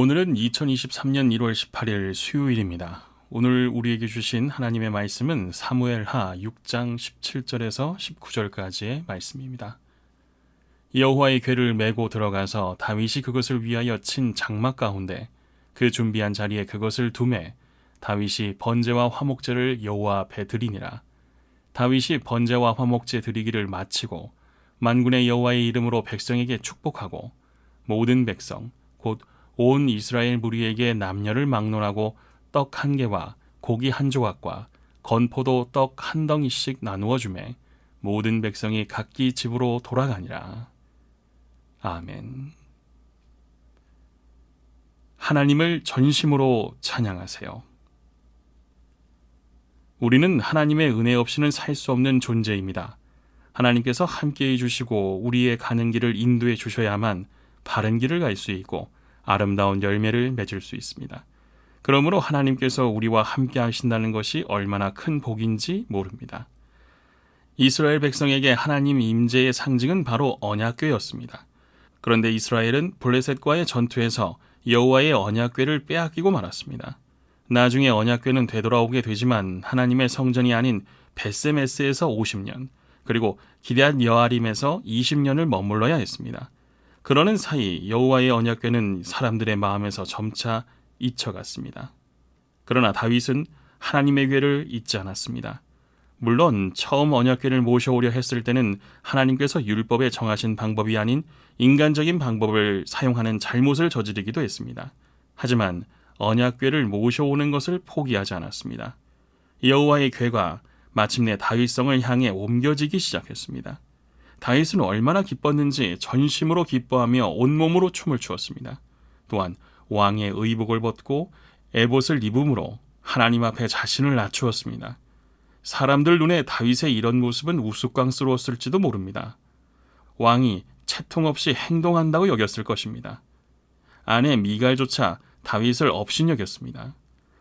오늘은 2023년 1월 18일 수요일입니다. 오늘 우리에게 주신 하나님의 말씀은 사무엘하 6장 17절에서 19절까지의 말씀입니다. 여호와의 궤를 메고 들어가서 다윗이 그것을 위하여 친 장막 가운데 그 준비한 자리에 그것을 두매 다윗이 번제와 화목제를 여호와 앞에 드리니라. 다윗이 번제와 화목제 드리기를 마치고 만군의 여호와의 이름으로 백성에게 축복하고 모든 백성 곧 온 이스라엘 무리에게 남녀를 막론하고 떡 한 개와 고기 한 조각과 건포도 떡 한 덩이씩 나누어 주매 모든 백성이 각기 집으로 돌아가니라. 아멘. 하나님을 전심으로 찬양하세요. 우리는 하나님의 은혜 없이는 살 수 없는 존재입니다. 하나님께서 함께해 주시고 우리의 가는 길을 인도해 주셔야만 바른 길을 갈 수 있고 아름다운 열매를 맺을 수 있습니다. 그러므로 하나님께서 우리와 함께 하신다는 것이 얼마나 큰 복인지 모릅니다. 이스라엘 백성에게 하나님 임재의 상징은 바로 언약궤였습니다. 그런데 이스라엘은 블레셋과의 전투에서 여호와의 언약궤를 빼앗기고 말았습니다. 나중에 언약궤는 되돌아오게 되지만 하나님의 성전이 아닌 베세메스에서 50년, 그리고 기럇 여아림에서 20년을 머물러야 했습니다. 그러는 사이 여호와의 언약궤는 사람들의 마음에서 점차 잊혀갔습니다. 그러나 다윗은 하나님의 궤를 잊지 않았습니다. 물론 처음 언약궤를 모셔오려 했을 때는 하나님께서 율법에 정하신 방법이 아닌 인간적인 방법을 사용하는 잘못을 저지르기도 했습니다. 하지만 언약궤를 모셔오는 것을 포기하지 않았습니다. 여호와의 궤가 마침내 다윗성을 향해 옮겨지기 시작했습니다. 다윗은 얼마나 기뻤는지 전심으로 기뻐하며 온몸으로 춤을 추었습니다. 또한 왕의 의복을 벗고 에봇을 입음으로 하나님 앞에 자신을 낮추었습니다. 사람들 눈에 다윗의 이런 모습은 우스꽝스러웠을지도 모릅니다. 왕이 채통 없이 행동한다고 여겼을 것입니다. 아내 미갈조차 다윗을 업신여겼습니다.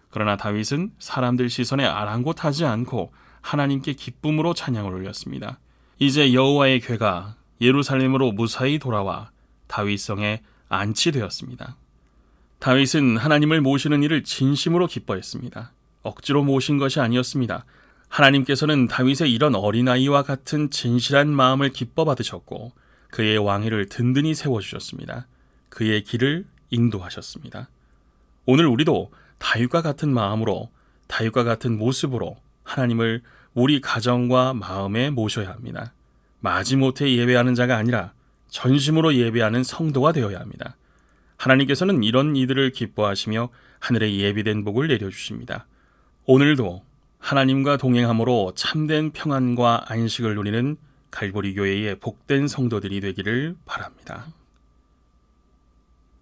그러나 다윗은 사람들 시선에 아랑곳하지 않고 하나님께 기쁨으로 찬양을 올렸습니다. 이제 여호와의 궤가 예루살렘으로 무사히 돌아와 다윗성에 안치되었습니다. 다윗은 하나님을 모시는 일을 진심으로 기뻐했습니다. 억지로 모신 것이 아니었습니다. 하나님께서는 다윗의 이런 어린아이와 같은 진실한 마음을 기뻐 받으셨고 그의 왕위를 든든히 세워주셨습니다. 그의 길을 인도하셨습니다. 오늘 우리도 다윗과 같은 마음으로 다윗과 같은 모습으로 하나님을 우리 가정과 마음에 모셔야 합니다. 마지못해 예배하는 자가 아니라 전심으로 예배하는 성도가 되어야 합니다. 하나님께서는 이런 이들을 기뻐하시며 하늘에 예비된 복을 내려주십니다. 오늘도 하나님과 동행함으로 참된 평안과 안식을 누리는 갈보리 교회의 복된 성도들이 되기를 바랍니다.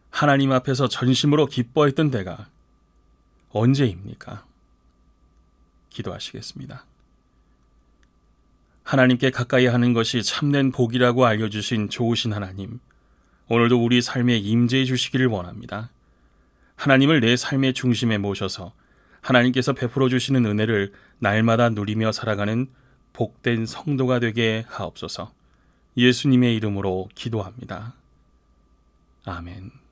하나님 앞에서 전심으로 기뻐했던 때가 언제입니까? 기도하시겠습니다. 하나님께 가까이 하는 것이 참된 복이라고 알려주신 좋으신 하나님, 오늘도 우리 삶에 임재해 주시기를 원합니다. 하나님을 내 삶의 중심에 모셔서 하나님께서 베풀어 주시는 은혜를 날마다 누리며 살아가는 복된 성도가 되게 하옵소서. 예수님의 이름으로 기도합니다. 아멘.